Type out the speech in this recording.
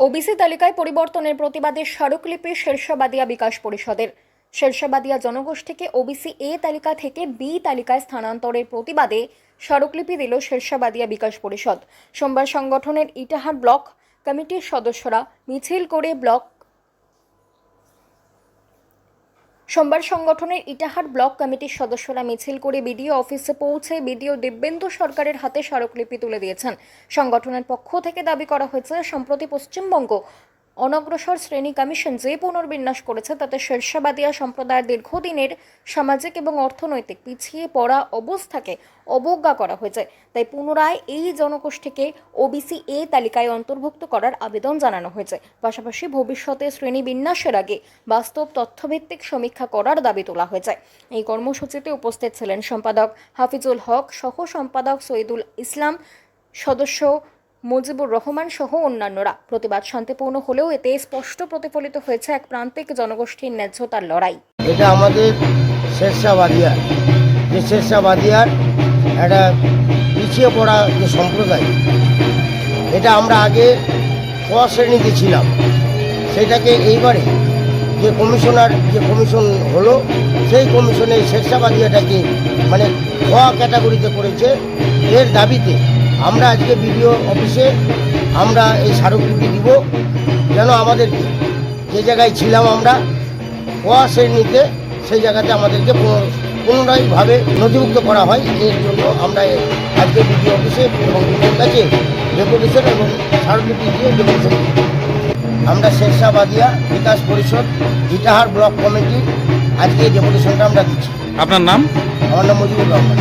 OBC তালিকায় পরিবর্তনের প্রতিবাদে স্মারকলিপি শেরশাবাদিয়া বিকাশ পরিষদের। শেরশাবাদিয়া জনগোষ্ঠীকে ওবিসি এ তালিকা থেকে বি তালিকায় স্থানান্তরের প্রতিবাদে স্মারকলিপি দিল শেরশাবাদিয়া বিকাশ পরিষদ। সোমবার সংগঠনের ইটাহার ব্লক কমিটির সদস্যরা মিছিল করে ব্লক সোমবার সংগঠনের ইটাহার ব্লক কমিটির সদস্যরা মিছিল করে বিডিও অফিসে পৌঁছে বিডিও দিব্যেন্দু সরকারের হাতে স্মারকলিপি তুলে দিয়েছেন। সংগঠনের পক্ষ থেকে দাবি করা হয়েছে, সম্প্রতি পশ্চিমবঙ্গ অনগ্রসর শ্রেণি কমিশন যে পুনর্বিন্যাস করেছে, তাতে শেরশাবাদিয়া সম্প্রদায়ের দীর্ঘদিনের সামাজিক এবং অর্থনৈতিক পিছিয়ে পড়া অবস্থাকে অবজ্ঞা করা হয়েছে। তাই পুনরায় এই জনগোষ্ঠীকে ওবিসি এ তালিকায় অন্তর্ভুক্ত করার আবেদন জানানো হয়েছে। পাশাপাশি ভবিষ্যতে শ্রেণি বিন্যাসের আগে বাস্তব তথ্যভিত্তিক সমীক্ষা করার দাবি তোলা হয়েছে। এই কর্মসূচিতে উপস্থিত ছিলেন সম্পাদক হাফিজুল হক সহ সম্পাদক সৈদুল ইসলাম, সদস্য মুজিবুর রহমান সহ অন্যান্যরা। প্রতিবাদ শান্তিপূর্ণ হলেও এতে স্পষ্ট প্রতিফলিত হয়েছে এক প্রান্তিক জনগোষ্ঠীর ন্যায্যতার লড়াই। এটা আমাদের শেরশাহ বাদিয়ার যে শেরশাহ বাদিয়ার একটা পিছিয়ে পড়া যে সম্প্রদায়, এটা আমরা আগে ক শ্রেণীতে ছিলাম। সেটাকে এইবারে যে কমিশনার, যে কমিশন হলো, সেই কমিশনে শেরশাহ বাদিয়াটাকে মানে ক ক্যাটাগরিতে করেছে। এর দাবিতে আমরা আজকে বিডিও অফিসে আমরা এই স্মারকলিপি দিব। যেন আমাদেরকে যে জায়গায় ছিলাম আমরা ওয়া শ্রেণীতে সেই জায়গাতে আমাদেরকে পুনরায়ভাবে নথিভুক্ত করা হয়। এর জন্য আমরা আজকে বিডিও অফিসে এবং বিডিওর কাছে ডেপুটেশন এবং স্মারকলিপি দিয়ে ডেপুটেশন। আমরা শেরশাবাদিয়া বিকাশ পরিষদ ইটাহার ব্লক কমিটি আজকে এই ডেপুটেশনটা আমরা দিচ্ছি। আপনার নাম? আমার নাম মুজিবুর রহমান।